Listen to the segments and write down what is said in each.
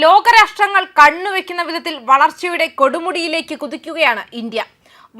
ലോകരാഷ്ട്രങ്ങൾ കണ്ണുവെക്കുന്ന വിധത്തിൽ വളർച്ചയുടെ കൊടുമുടിയിലേക്ക് കുതിക്കുകയാണ് ഇന്ത്യ.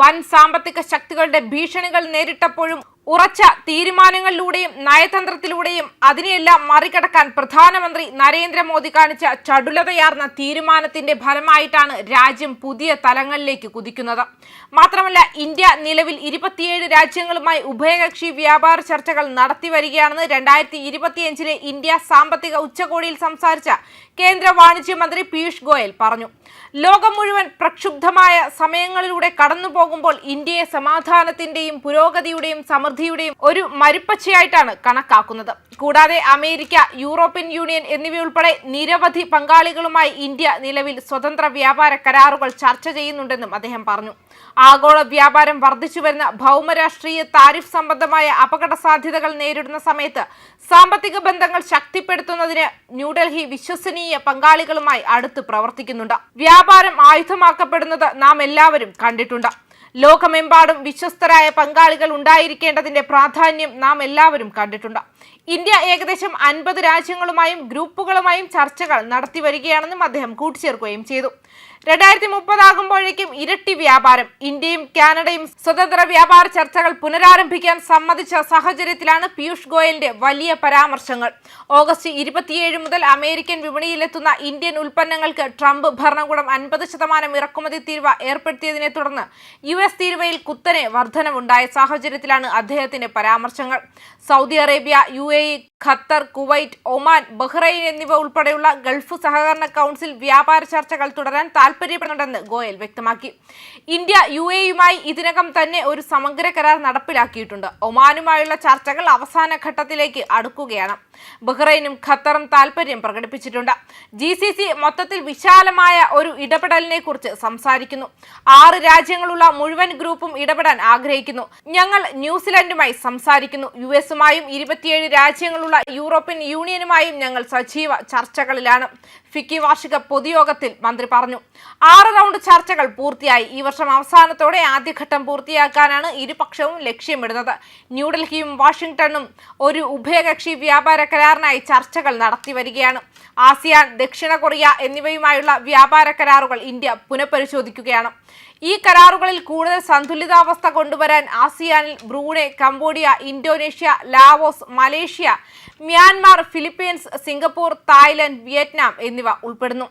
വൻ സാമ്പത്തിക ശക്തികളുടെ ഭീഷണികൾ നേരിട്ടപ്പോഴും ഉറച്ച തീരുമാനങ്ങളിലൂടെയും നയതന്ത്രത്തിലൂടെയും അതിനെയെല്ലാം മറികടക്കാൻ പ്രധാനമന്ത്രി നരേന്ദ്രമോദി കാണിച്ച ചടുലതയാർന്ന തീരുമാനത്തിന്റെ ഫലമായിട്ടാണ് രാജ്യം പുതിയ തലങ്ങളിലേക്ക് കുതിക്കുന്നത്. മാത്രമല്ല ഇന്ത്യ നിലവിൽ ഇരുപത്തിയേഴ് രാജ്യങ്ങളുമായി ഉഭയകക്ഷി വ്യാപാര ചർച്ചകൾ നടത്തി വരികയാണെന്ന് രണ്ടായിരത്തി ഇരുപത്തിയഞ്ചിലെ ഇന്ത്യ സാമ്പത്തിക ഉച്ചകോടിയിൽ സംസാരിച്ച കേന്ദ്ര വാണിജ്യമന്ത്രി പീയൂഷ് ഗോയൽ പറഞ്ഞു. ലോകം മുഴുവൻ പ്രക്ഷുബ്ധമായ സമയങ്ങളിലൂടെ കടന്നുപോകുമ്പോൾ ഇന്ത്യയെ സമാധാനത്തിന്റെയും പുരോഗതിയുടെയും സമൃദ്ധിയുടെയും ഒരു മരുപ്പച്ചയായിട്ടാണ് കണക്കാക്കുന്നത്. കൂടാതെ അമേരിക്ക യൂറോപ്യൻ യൂണിയൻ എന്നിവയുൾപ്പെടെ നിരവധി പങ്കാളികളുമായി ഇന്ത്യ നിലവിൽ സ്വതന്ത്ര വ്യാപാര കരാറുകൾ ചർച്ച ചെയ്യുന്നുണ്ടെന്നും അദ്ദേഹം പറഞ്ഞു. ആഗോള വ്യാപാരം വർദ്ധിച്ചുവരുന്ന ഭൗമരാഷ്ട്രീയ താരിഫ് സംബന്ധമായ അപകട സാധ്യതകൾ നേരിടുന്ന സമയത്ത് സാമ്പത്തിക ബന്ധങ്ങൾ ശക്തിപ്പെടുത്തുന്നതിന് ന്യൂഡൽഹി വിശ്വസനീയ പങ്കാളികളുമായി അടുത്ത് പ്രവർത്തിക്കുന്നുണ്ട്. വ്യാപാരം ആയുധമാക്കപ്പെടുന്നത് നാം എല്ലാവരും കണ്ടിട്ടുണ്ട്. ലോകമെമ്പാടും വിശ്വസ്തരായ പങ്കാളികൾ ഉണ്ടായിരിക്കേണ്ടതിന്റെ പ്രാധാന്യം നാം എല്ലാവരും കണ്ടിട്ടുണ്ട്. ഇന്ത്യ ഏകദേശം അൻപത് രാജ്യങ്ങളുമായും ഗ്രൂപ്പുകളുമായും ചർച്ചകൾ നടത്തി വരികയാണെന്നും അദ്ദേഹം കൂട്ടിച്ചേർക്കുകയും ചെയ്തു. രണ്ടായിരത്തി മുപ്പതാകുമ്പോഴേക്കും ഇരട്ടി വ്യാപാരം ഇന്ത്യയും കാനഡയും സ്വതന്ത്ര വ്യാപാര ചർച്ചകൾ പുനരാരംഭിക്കാൻ സമ്മതിച്ച സാഹചര്യത്തിലാണ് പീയൂഷ് ഗോയലിന്റെ വലിയ പരാമർശങ്ങൾ. ഓഗസ്റ്റ് ഇരുപത്തിയേഴ് മുതൽ അമേരിക്കൻ വിപണിയിലെത്തുന്ന ഇന്ത്യൻ ഉൽപ്പന്നങ്ങൾക്ക് ട്രംപ് ഭരണകൂടം അൻപത് ശതമാനം ഇറക്കുമതി തീരുവ ഏർപ്പെടുത്തിയതിനെ തുടർന്ന് യു എസ് തീരുവയിൽ കുത്തനെ വർധനവുണ്ടായ സാഹചര്യത്തിലാണ് അദ്ദേഹത്തിന്റെ പരാമർശങ്ങൾ. Saudi Arabia U A E Qatar Kuwait Oman Bahrain എന്നിവ ഉൾപ്പെടെയുള്ള ഗൾഫ് സഹകരണ കൗൺസിൽ വ്യാപാര ചർച്ചകൾ തുടരാൻ താൽപര്യപ്പെടുന്നുണ്ടെന്ന് ഗോയൽ വ്യക്തമാക്കി. ഇന്ത്യ യു എയുമായി ഇതിനകം തന്നെ ഒരു സമഗ്ര കരാർ നടപ്പിലാക്കിയിട്ടുണ്ട്. ഒമാനുമായുള്ള ചർച്ചകൾ അവസാന ഘട്ടത്തിലേക്ക് അടുക്കുകയാണ്. ബഹ്റൈനും ഖത്തറും താൽപര്യം പ്രകടിപ്പിച്ചിട്ടുണ്ട്. ജി സി സി മൊത്തത്തിൽ വിശാലമായ ഒരു ഇടപെടലിനെ കുറിച്ച് സംസാരിക്കുന്നു. ആറ് രാജ്യങ്ങളുള്ള മുഴുവൻ ഗ്രൂപ്പും ഇടപെടാൻ ആഗ്രഹിക്കുന്നു. ഞങ്ങൾ ന്യൂസിലൻഡുമായി സംസാരിക്കുന്നു. യു എസുമായും ഇരുപത്തിയേഴ് രാജ്യങ്ങളുള്ള യൂറോപ്യൻ യൂണിയനുമായും ഞങ്ങൾ സജീവ ചർച്ചകളിലാണ്. ഫിക്കി വാർഷിക പൊതുയോഗത്തിൽ മന്ത്രി പറഞ്ഞു ആറ് റൗണ്ട് ചർച്ചകൾ പൂർത്തിയായി. ഈ വർഷം അവസാനത്തോടെ ആദ്യഘട്ടം പൂർത്തിയാക്കാനാണ് ഇരുപക്ഷവും ലക്ഷ്യമിടുന്നത്. ന്യൂഡൽഹിയും വാഷിംഗ്ടണും ഒരു ഉഭയകക്ഷി വ്യാപാര കരാറിനായി ചർച്ചകൾ നടത്തി വരികയാണ്. ആസിയാൻ ദക്ഷിണ കൊറിയ എന്നിവയുമായുള്ള വ്യാപാര കരാറുകൾ ഇന്ത്യ പുനഃപരിശോധിക്കുകയാണ്. ഈ കരാറുകളിൽ കൂടുതൽ സന്തുലിതാവസ്ഥ കൊണ്ടുവരാൻ ആസിയാനിൽ Brunei Cambodia Indonesia Laos Malaysia Myanmar Philippines Singapore Thailand Vietnam എന്നിവ ഉൾപ്പെടുന്നു.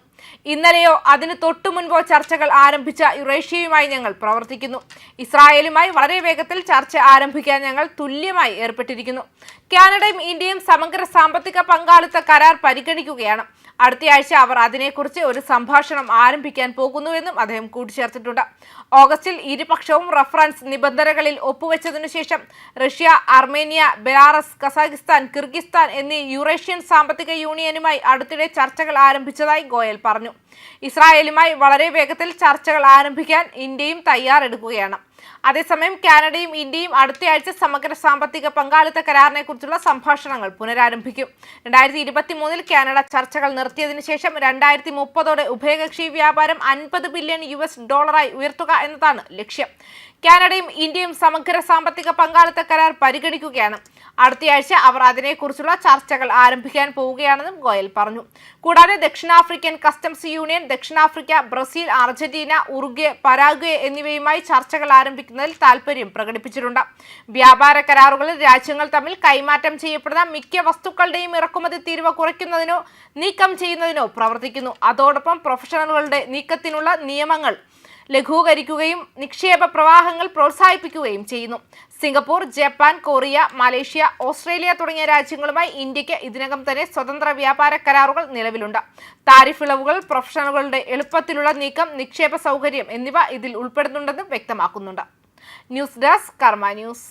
ഇന്നലെയോ അതിന് തൊട്ടു മുൻപോ ചർച്ചകൾ ആരംഭിച്ച യുറേഷ്യയുമായി ഞങ്ങൾ പ്രവർത്തിക്കുന്നു. ഇസ്രായേലുമായി വളരെ വേഗത്തിൽ ചർച്ച ആരംഭിക്കാൻ ഞങ്ങൾ തുല്യമായി ഏർപ്പെട്ടിരിക്കുന്നു. കാനഡയും ഇന്ത്യയും സമഗ്ര സാമ്പത്തിക പങ്കാളിത്ത കരാർ പരിഗണിക്കുകയാണ്. അടുത്തയാഴ്ച അവർ അതിനെക്കുറിച്ച് ഒരു സംഭാഷണം ആരംഭിക്കാൻ പോകുന്നുവെന്നും അദ്ദേഹം കൂട്ടിച്ചേർത്തിട്ടുണ്ട്. ഓഗസ്റ്റിൽ ഇരുപക്ഷവും റഫറൻസ് നിബന്ധനകളിൽ ഒപ്പുവെച്ചതിനുശേഷം Russia Armenia Belarus Kazakhstan Kyrgyzstan എന്നീ യൂറേഷ്യൻ സാമ്പത്തിക യൂണിയനുമായി അടുത്തിടെ ചർച്ചകൾ ആരംഭിച്ചതായി ഗോയൽ പറഞ്ഞു. ഇസ്രായേലുമായി വളരെ വേഗത്തിൽ ചർച്ചകൾ ആരംഭിക്കാൻ ഇന്ത്യയും തയ്യാറെടുക്കുകയാണ്. അതേസമയം കാനഡയും ഇന്ത്യയും അടുത്തയാഴ്ച സമഗ്ര സാമ്പത്തിക പങ്കാളിത്ത കരാറിനെ കുറിച്ചുള്ള സംഭാഷണങ്ങൾ പുനരാരംഭിക്കും. രണ്ടായിരത്തി ഇരുപത്തി മൂന്നിൽ കാനഡ ചർച്ചകൾ നിർത്തിയതിനു ശേഷം രണ്ടായിരത്തി മുപ്പതോടെ ഉഭയകക്ഷി വ്യാപാരം അൻപത് ബില്യൺ യു എസ് ഡോളറായി ഉയർത്തുക എന്നതാണ് ലക്ഷ്യം. കാനഡയും ഇന്ത്യയും സമഗ്ര സാമ്പത്തിക പങ്കാളിത്ത കരാർ പരിഗണിക്കുകയാണ്. അടുത്തയാഴ്ച അവർ അതിനെക്കുറിച്ചുള്ള ചർച്ചകൾ ആരംഭിക്കാൻ പോവുകയാണെന്നും ഗോയൽ പറഞ്ഞു. കൂടാതെ ദക്ഷിണാഫ്രിക്കൻ കസ്റ്റംസ് യൂണിയൻ ദക്ഷിണാഫ്രിക്ക ബ്രസീൽ അർജന്റീന ഉറുഗ്വെ പരാഗ്വെ എന്നിവയുമായി ചർച്ചകൾ ആരംഭിക്കുന്നതിൽ താൽപര്യം പ്രകടിപ്പിച്ചിട്ടുണ്ട്. വ്യാപാര കരാറുകളിൽ രാജ്യങ്ങൾ തമ്മിൽ കൈമാറ്റം ചെയ്യപ്പെടുന്ന മിക്ക വസ്തുക്കളുടെയും ഇറക്കുമതി തീരുവ കുറയ്ക്കുന്നതിനോ നീക്കം ചെയ്യുന്നതിനോ പ്രവർത്തിക്കുന്നു. അതോടൊപ്പം പ്രൊഫഷണലുകളുടെ നീക്കത്തിനുള്ള നിയമങ്ങൾ ലഘൂകരിക്കുകയും നിക്ഷേപ പ്രവാഹങ്ങൾ പ്രോത്സാഹിപ്പിക്കുകയും ചെയ്യുന്നു. Singapore Japan Korea Malaysia Australia തുടങ്ങിയ രാജ്യങ്ങളുമായി ഇന്ത്യയ്ക്ക് ഇതിനകം തന്നെ സ്വതന്ത്ര വ്യാപാര കരാറുകൾ നിലവിലുണ്ട്. താരിഫ് ഇളവുകൾ പ്രൊഫഷണലുകളുടെ എളുപ്പത്തിലുള്ള നീക്കം നിക്ഷേപ സൗകര്യം എന്നിവ ഇതിൽ ഉൾപ്പെടുന്നുണ്ടെന്നും വ്യക്തമാക്കുന്നുണ്ട്. News desk Karma news.